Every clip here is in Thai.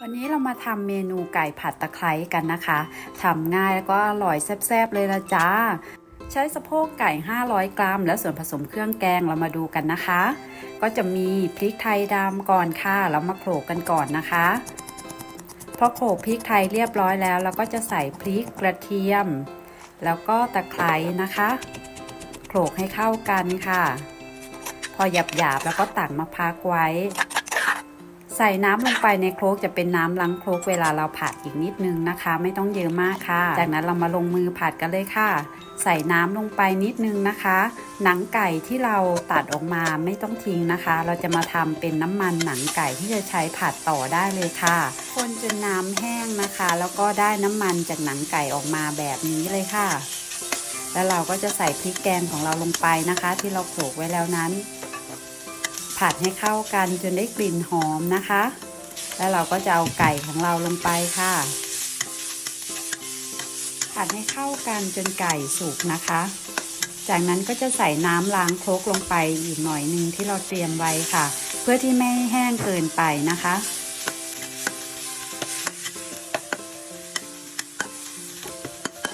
วันนี้เรามาทำเมนูไก่ผัดตะไคร้กันนะคะทำง่ายแล้วก็อร่อยแซ่บๆเลยละจ้า ใช้สะโพกไก่ 500 กรัม และส่วนผสมเครื่องแกงเรามาดูกันนะคะ ก็จะมีพริกไทยดำก่อนค่ะแล้วมาโขลกกันก่อนนะคะพอโขลกพริกไทยเรียบร้อยแล้ว เราก็จะใส่พริกกระเทียม แล้วก็ตะไคร้นะคะโขลกให้เข้ากันค่ะ พอหยาบๆแล้วก็ตักมาพักไว้ ใส่น้ำลงไปในโครกจะเป็นน้ำล้างโครกเวลาเราผัดอีกนิดนึงนะคะ ไม่ต้องเยอะมากค่ะ จากนั้นเรามาลงมือผัดกันเลยค่ะ ใส่น้ำลงไปนิดนึงนะคะ หนังไก่ที่เราตัดออกมาไม่ต้องทิ้งนะคะ เราจะมาทำเป็นน้ำมันหนังไก่ที่จะใช้ผัดต่อได้เลยค่ะ คนจนน้ำแห้งนะคะ แล้วก็ได้น้ำมันจากหนังไก่ออกมาแบบนี้เลยค่ะ แล้วเราก็จะใส่พริกแกงของเราลงไปนะคะ ที่เราโขลกไว้แล้วนั้น ผัดให้เข้ากันจนได้กลิ่นหอมนะคะ แล้วเราก็จะเอาไก่ของเราลงไปค่ะ ผัดให้เข้ากันจนไก่สุกนะคะ จากนั้นก็จะใส่น้ำล้างครกลงไปอีกหน่อยหนึ่งที่เราเตรียมไว้ค่ะ เพื่อที่ไม่แห้งเกินไปนะคะ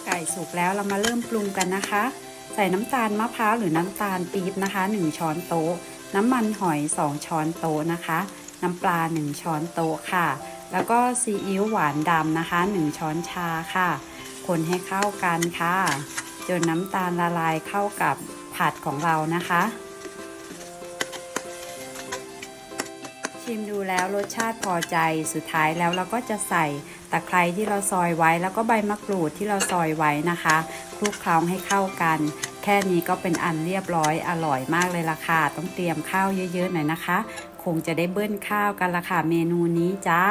ไก่สุกแล้วเรามาเริ่มปรุงกันนะคะ ใส่น้ำตาลมะพร้าวหรือน้ำตาลปี๊บนะคะ 1 ช้อนโต๊ะ น้ำมันหอย 2 ช้อนโต๊ะนะคะ น้ำปลา 1 ช้อนโต๊ะค่ะ แล้วก็ซีอิ๊วหวานดำนะคะ 1 ช้อนชาค่ะ คนให้เข้ากันค่ะ จนน้ำตาลละลายเข้ากับผัดของเรานะคะ ชิมดูแล้วรสชาติพอใจสุดท้ายแล้วเราก็จะใส่ตะไคร้ที่เราซอยไว้ แล้วก็ใบมะกรูดที่เราซอยไว้นะคะคลุกเคล้าให้เข้ากัน ค่นี้ก็เป็นอันเรียบร้อยอร่อยมากเลยล่ะค่ะ ต้องเตรียมข้าวเยอะๆหน่อยนะคะ คงจะได้เบิ้ลข้าวกันละค่ะเมนูนี้จ้า